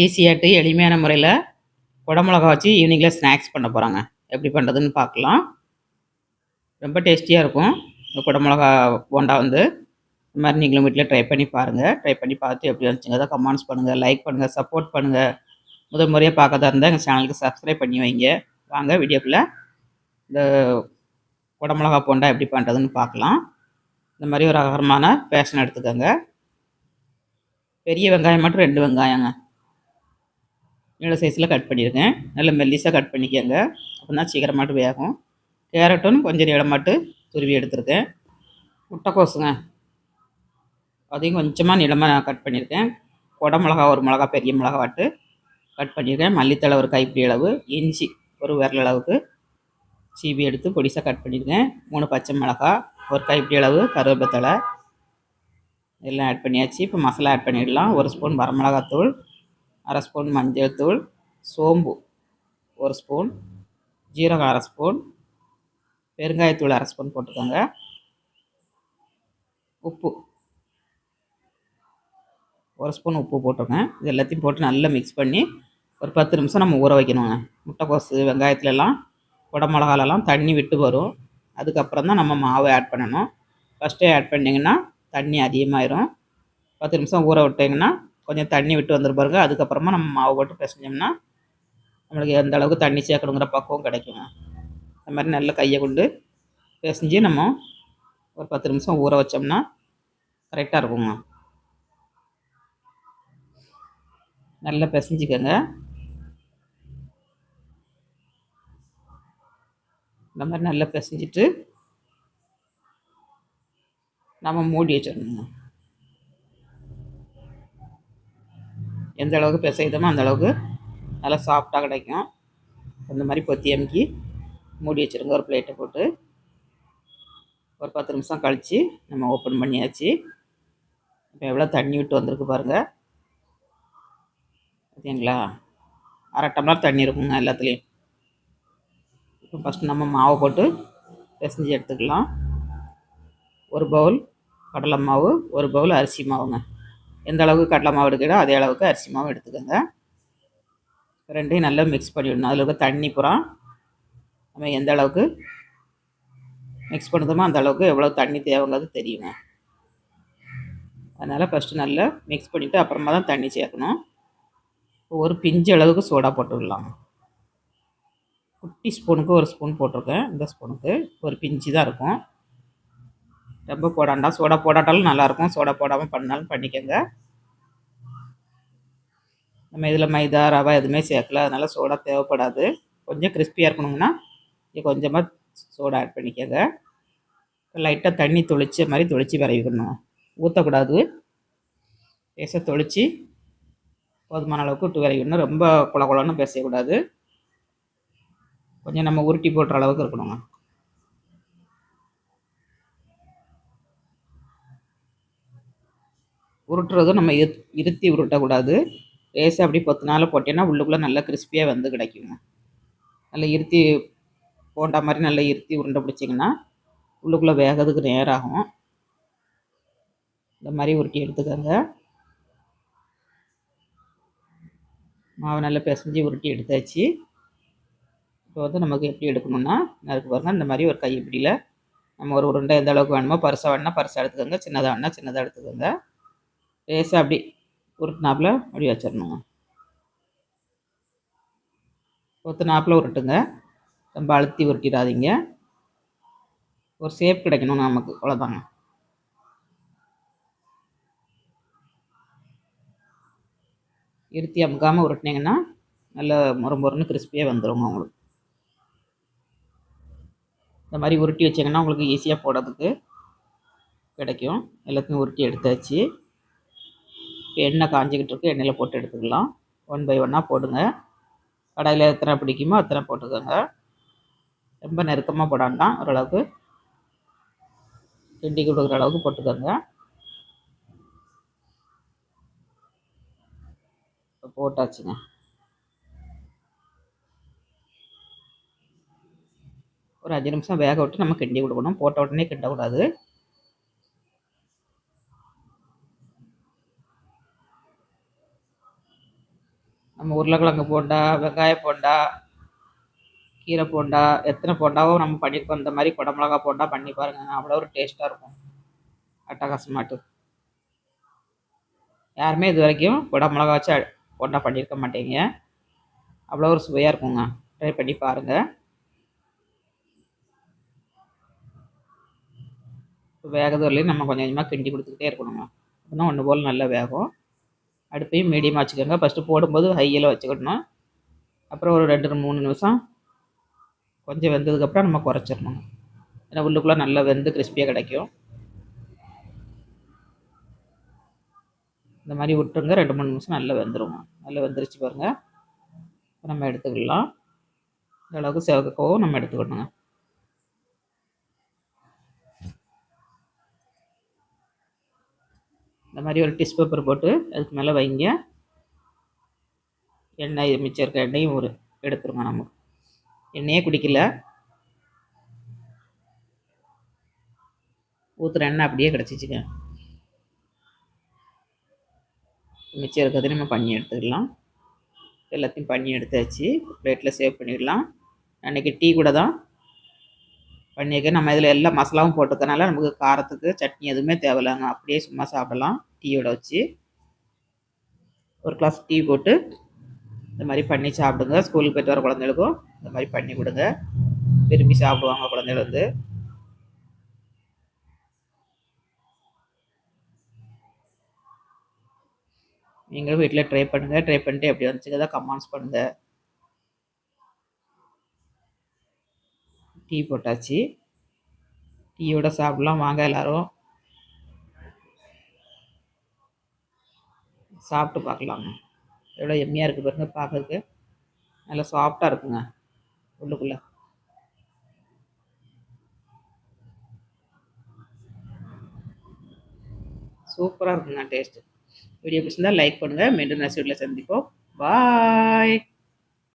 ஈஸியாட்டு எளிமையான முறையில் குடமிளகா வச்சு ஈவினிங்கில் ஸ்நாக்ஸ் பண்ண போகிறாங்க எப்படி பண்ணுறதுன்னு பார்க்கலாம். ரொம்ப டேஸ்டியாக இருக்கும். இந்த குடமிளகா போண்டா வந்து. இந்த மாதிரி நீங்களும் வீட்டில் ட்ரை பண்ணி பாருங்கள் ட்ரை பண்ணி பார்த்து எப்படி வந்துச்சுங்க கமெண்ட்ஸ் பண்ணுங்கள் லைக் பண்ணுங்கள் சப்போர்ட் பண்ணுங்கள் முதல் முறையாக பார்க்கறதா இருந்தால் எங்கள் சேனலுக்கு சப்ஸ்கிரைப் பண்ணி வைங்க. வாங்க வீடியோக்குள்ளே இந்த குடமிளகா போண்டா எப்படி பண்ணுறதுன்னு பார்க்கலாம். இந்த மாதிரி ஒரு அகரமான பேஷன் எடுத்துக்கோங்க. பெரிய வெங்காயம் மட்டும் ரெண்டு வெங்காயங்க. நீள சைஸில் கட் பண்ணியிருக்கேன் நல்ல மெல்லிஸாக கட் பண்ணிக்கோங்க. அப்படின்னா சீக்கிரமாட்டு வேகும். கேரட்டும் கொஞ்சம் நீளமாட்டு துருவி எடுத்திருக்கேன். முட்டைக்கோசுங்க அதையும் கொஞ்சமாக நீளமாக கட் பண்ணியிருக்கேன் குட மிளகா ஒரு மிளகா பெரிய மிளகா வாட்டு கட் பண்ணியிருக்கேன் மல்லித்தலை ஒரு கைப்பிடி அளவு இஞ்சி ஒரு விரல் அளவுக்கு சீவி எடுத்து பொடிசாக கட் பண்ணியிருக்கேன் மூணு பச்சை மிளகா ஒரு கைப்பிடி அளவு கருவேப்பத்தலை எல்லாம் ஆட் பண்ணியாச்சு. இப்போ மசாலா ஆட் பண்ணிடலாம். ஒரு ஸ்பூன் வரமிளகாத்தூள் அரை ஸ்பூன் மஞ்சள் தூள் சோம்பு ஒரு ஸ்பூன் ஜீரகம் அரை ஸ்பூன் பெருங்காயத்தூள் அரை ஸ்பூன் போட்டுக்கோங்க. உப்பு ஒரு ஸ்பூன் உப்பு போட்டுங்க இது எல்லாத்தையும் போட்டு நல்லா மிக்ஸ் பண்ணி ஒரு பத்து நிமிஷம் நம்ம ஊற வைக்கணுங்க. முட்டைக்கோசு வெங்காயத்துலலாம் குடமிளகாலெல்லாம் தண்ணி விட்டு வரும். அதுக்கப்புறம் தான் நம்ம மாவை ஆட் பண்ணணும். ஃபஸ்ட்டே ஆட் பண்ணிங்கன்னா தண்ணி அதிகமாயிரும். பத்து நிமிஷம் ஊற விட்டிங்கன்னா கொஞ்சம் தண்ணி விட்டு வந்துரு பாருங்க. அதுக்கப்புறமா நம்ம மாவு போட்டு பிசைஞ்சோம்னா நம்மளுக்கு எந்த அளவுக்கு தண்ணி சேர்க்கணுங்கிற பக்குவம் கிடைக்குங்க. அந்த மாதிரி நல்ல கையை கொண்டு பிசைஞ்சு நம்ம ஒரு பத்து நிமிஷம் ஊற வச்சோம்னா கரெக்டாக இருக்குங்க. நல்லா பிசைஞ்சிக்கோங்க. இந்த மாதிரி நல்லா பிசைஞ்சிட்டு நம்ம மூடி வச்சிடணுங்க. எந்த அளவுக்கு பிசைதமோ அந்த அளவுக்கு நல்லா சாஃப்டாக கிடைக்கும். அந்த மாதிரி பொத்தி அமுக்கி மூடி வச்சுருங்க. ஒரு பிளேட்டை போட்டு ஒரு பத்து நிமிஷம் கழித்து நம்ம ஓப்பன் பண்ணியாச்சு. இப்போ எவ்வளோ தண்ணி விட்டு வந்திருக்கு பாருங்கள் பார்த்தீங்களா அரை டம்ளர் தண்ணி இருக்குங்க எல்லாத்துலேயும். இப்போ ஃபஸ்ட்டு நம்ம மாவை போட்டு பிசைஞ்சு எடுத்துக்கலாம். ஒரு பவுல் கடலை மாவு ஒரு பவுல் அரிசி மாவுங்க. எந்த அளவுக்கு கடலை மாவு எடுக்கிறோ அதே அளவுக்கு அரிசி மாவு எடுத்துக்கோங்க. ரெண்டையும் நல்லா மிக்ஸ் பண்ணிவிடணும் அதில் இருக்க தண்ணி புறா நம்ம எந்த அளவுக்கு மிக்ஸ் பண்ணுறோமோ அந்த அளவுக்கு எவ்வளோ தண்ணி தேவைங்கிறது தெரியுங்க. அதனால் ஃபஸ்ட்டு நல்லா மிக்ஸ் பண்ணிவிட்டு அப்புறமா தான் தண்ணி சேர்க்கணும். ஒரு பிஞ்சு அளவுக்கு சோடா போட்டுடலாம் குட்டி ஸ்பூனுக்கு ஒரு ஸ்பூன் போட்டிருக்கேன். இந்த ஸ்பூனுக்கு ஒரு பிஞ்சு தான் இருக்கும். ரொம்ப போடாண்டா சோடா போடாட்டாலும் நல்லாயிருக்கும். சோடா போடாமல் பண்ணாலும் பண்ணிக்கோங்க. நம்ம இதில் மைதா ரவை எதுவுமே சேர்க்கல. அதனால் சோடா தேவைப்படாது. கொஞ்சம் கிறிஸ்பியாக இருக்கணுங்கன்னா கொஞ்சமாக சோடா ஆட் பண்ணிக்கோங்க. லைட்டாக தண்ணி தொளிச்ச மாதிரி தொளிச்சு விரைவிக்கணும் ஊற்றக்கூடாது பேச தொளிச்சு போதுமான அளவுக்கு விட்டு விரைவிக்கணும் ரொம்ப குள குளன்னு பேசக்கூடாது. கொஞ்சம் நம்ம உருட்டி போடுற அளவுக்கு இருக்கணுங்க. உருட்டுறதும் நம்ம இரு இருத்தி உருட்டக்கூடாது. லேசாக அப்படி பத்து நாள் போட்டேன்னா உள்ளுக்குள்ளே நல்லா கிறிஸ்பியாக வந்து கிடைக்குங்க. நல்லா இருத்தி போண்டா மாதிரி நல்லா இருத்தி உருண்டை பிடிச்சிங்கன்னா உள்ளுக்குள்ளே வேகிறதுக்கு நேராகும். இந்த மாதிரி உருட்டி எடுத்துக்கோங்க. மாவை நல்லா பிசைஞ்சு உருட்டி எடுத்தாச்சு. இப்போ வந்து நமக்கு எப்படி எடுக்கணும்னா அதுக்கு பாருங்கள் இந்த மாதிரி ஒரு கைப்பிடியில் நம்ம ஒரு உருண்டை எந்த அளவுக்கு வேணுமோ பரிசாக வேணுன்னா பரிசாக எடுத்துக்கோங்க. சின்னதாக வேணுன்னா சின்னதாக எடுத்துக்கோங்க. லேசாக அப்படி உருட்டினாப்பில் அப்படி வச்சிடணுங்க. நாப்பில் உருட்டுங்க. ரொம்ப அழுத்தி உருட்டிடாதீங்க. ஒரு சேப் கிடைக்கணும் நமக்கு அவ்வளோதாங்க இருத்தி அமுக்காமல் உருட்டினீங்கன்னா நல்ல முறை முறைன்னு கிறிஸ்பியாக வந்துடுங்க உங்களுக்கு. இந்த மாதிரி உருட்டி வச்சிங்கன்னா உங்களுக்கு ஈஸியாக போடுறதுக்கு கிடைக்கும். எல்லாத்தையும் உருட்டி எடுத்தாச்சு. எண்ணெய் காஞ்சிக்கிட்டு இருக்கு. எண்ணெயில் போட்டு எடுத்துக்கலாம். ஒன் பை ஒன்னாக போடுங்க. கடையில் எத்தனை பிடிக்குமோ அத்தனை போட்டுக்கோங்க. ரொம்ப நெருக்கமாக போடாண்டாம் ஓரளவுக்கு கிண்டி கொடுக்குற அளவுக்கு போட்டுக்கோங்க. போட்டாச்சுங்க. ஒரு அஞ்சு நிமிஷம் வேக விட்டு நம்ம கிண்டி கொடுக்கணும். போட்ட உடனே கிண்டக்கூடாது. நம்ம உருளைக்கிழங்கு போண்டா வெங்காய போண்டா கீரை போண்டா எத்தனை போண்டாவோ நம்ம பண்ணியிருக்கோம் இந்த மாதிரி குடமிளகா போண்டா பண்ணி பாருங்கள் அவ்வளோ ஒரு டேஸ்ட்டாக இருக்கும். அட்டகாசமாட்டு. யாருமே இது வரைக்கும் குடமிளகா வச்சு போண்டா பண்ணியிருக்க மாட்டீங்க. அவ்வளோ ஒரு சுவையாக இருக்குங்க. ட்ரை பண்ணி பாருங்கள் வேகது நம்ம கொஞ்சம் கொஞ்சமாக கிண்டி கொடுத்துக்கிட்டே இருக்கணுங்க. அப்படின்னா ஒன்று போல் நல்லா வேகும். அடுப்பையும் மீடியமாக வச்சுக்கோங்க. ஃபஸ்ட்டு போடும்போது ஹையில் வச்சுக்கணும். அப்புறம் ஒரு ரெண்டு மூணு நிமிஷம் கொஞ்சம் வெந்ததுக்கப்புறம் நம்ம குறைச்சிடணும். ஏன்னா உள்ளுக்குள்ளே நல்லா வெந்து கிறிஸ்பியாக கிடைக்கும். இந்த மாதிரி விட்டுருங்க. ரெண்டு மூணு நிமிஷம் நல்லா வெந்துருங்க. நல்லா வெந்துருச்சு பாருங்கள் நம்ம எடுத்துக்கலாம். இந்த அளவுக்கு செவக்கவும் நம்ம எடுத்துக்கணுங்க. இந்த மாதிரி ஒரு டிஷ் பேப்பர் போட்டு அதுக்கு மேலே வைங்க. எண்ணெய் மிச்சம் இருக்க எண்ணெயும் ஒரு எடுத்துருங்க நமக்கு எண்ணெயே குடிக்கல. ஊற்றுற எண்ணெய் அப்படியே கிடச்சிச்சுங்க. மிச்சம் இருக்கிறது நம்ம பண்ணி எடுத்துக்கலாம். எல்லாத்தையும் பண்ணி எடுத்தாச்சு. பிளேட்டில் சேவ் பண்ணிடலாம். அன்றைக்கி டீ கூட தான் பண்ணியிருக்கேன் நம்ம இதில் எல்லா மசாலாவும் போட்டுக்கனால நமக்கு காரத்துக்கு சட்னி எதுவுமே தேவையில்லைங்க. அப்படியே சும்மா சாப்பிடலாம். டீயோட வச்சு. ஒரு கிளாஸ் டீ போட்டு இந்த மாதிரி பண்ணி சாப்பிடுங்க. ஸ்கூலுக்கு போய்ட்டு வர குழந்தைகளுக்கும் இந்த மாதிரி பண்ணி கொடுங்க. விரும்பி சாப்பிடுவாங்க குழந்தைகள் வந்து நீங்களும் வீட்டில் ட்ரை பண்ணுங்கள் ட்ரை பண்ணிட்டு எப்படி வந்துச்சுங்க கமெண்ட்ஸ் பண்ணுங்கள் டீ போட்டாச்சு. டீயோட சாப்பிட்லாம். வாங்க எல்லோரும். சாப்பிட்டு பார்க்கலாங்க. எவ்வளோ எம்மியாக இருக்குது பாருங்க பார்க்கறதுக்கு. நல்லா சாஃப்டாக இருக்குங்க உள்ளுக்குள்ளே. சூப்பராக இருக்குங்க டேஸ்ட்டு வீடியோ பிடிச்சிருந்தால் லைக் பண்ணுங்கள் மீண்டும் நெக்ஸ்ட் வீட்டில் சந்திப்போம். பாய்